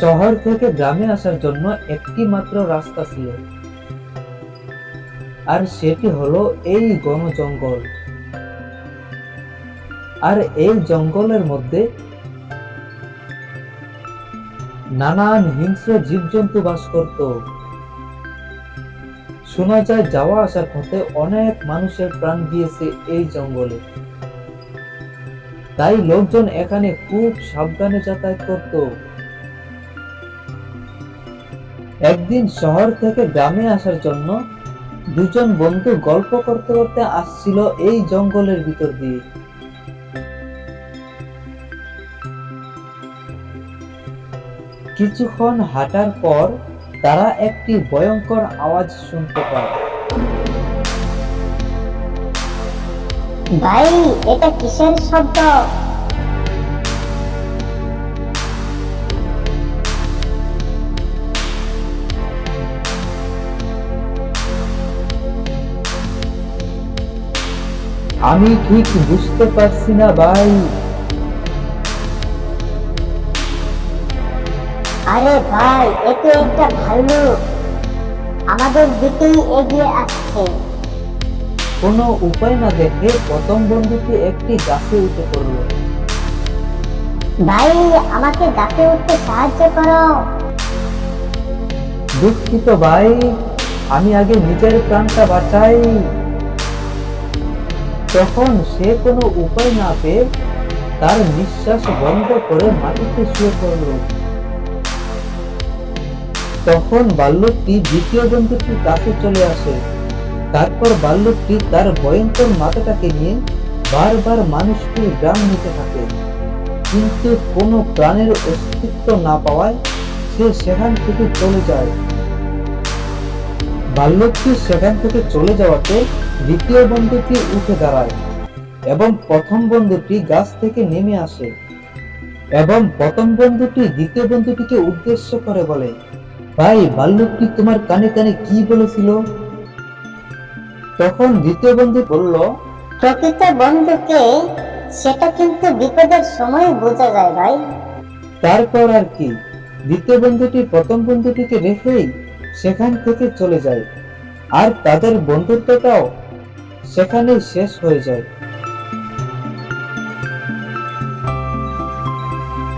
শহর থেকে গ্রামে আসার জন্য একটি মাত্র রাস্তা ছিল। আর সেটি হলো এই ঘন জঙ্গল আর এই জঙ্গলের মধ্যে নানান হিংস্র জীবজন্তু বাস করত। শোনা যায়, যাওয়া আসার পথে অনেক মানুষের প্রাণ গিয়েছে এই জঙ্গলে। তাই লোকজন এখানে খুব সাবধানে যাতায়াত করত। একদিন শহর থেকে গ্রামে আসার জন্য দুজন বন্ধু গল্প করতে করতে আসছিল এই জঙ্গলের ভিতর দিয়ে। কিছুক্ষণ হাঁটার পর তারা একটি ভয়ঙ্কর আওয়াজ শুনতে পায়। ভাই, এটা কিসের শব্দ? আমি ঠিক বুঝতে পারছি না ভাই। আরে ভাই এতে একটা ভাল্লুক। আমাদের দিকেই এগিয়ে আসছে। কোনো উপায় না দেখে প্রথম বন্ধুটি একটি গাছে উঠে পড়ল। ভাই আমাকে গাছে উঠতে সাহায্য করো। দুঃখিত ভাই আমি আগে নিজের প্রাণটা বাঁচাই। তখন সে কোনো উপায় না পেয়ে তার নিঃশ্বাস বন্ধ করে মাটিতে শুয়ে পড়ল। তখন বাল্যকটি দ্বিতীয় বন্ধুটির কাছে চলে আসে। তারপর বাল্যকটি তার ভয়ঙ্কর মাথাটাকে নিয়ে বারবার মানুষকে গ্রাম নিতে থাকে। কিন্তু কোনো প্রাণের অস্তিত্ব না পাওয়ায় সে সেখান থেকে চলে যায়। বাল্যকটি সেখান থেকে চলে যাওয়াতে দ্বিতীয় বন্ধুটি উঠে দাঁড়ায় এবং প্রথম বন্ধুটি গাছ থেকে নেমে আসে এবং প্রথম বন্ধুটি দ্বিতীয় বন্ধুটিকে উদ্দেশ্য করে বলে ভাই বাল্যকটি তোমার কানে কানে কি বলেছিল? তখন দ্বিতীয় বন্ধু বলল প্রকৃত বন্ধুকে সেটা কিন্তু বিপদের সময় বোঝা যায় ভাই। তারপর আর কি দ্বিতীয় বন্ধুটি প্রথম বন্ধুটিকে রেখেই সেখান থেকে চলে যায়। আর তাদের বন্ধুত্বটাও সেখানেই শেষ হয়ে যায়।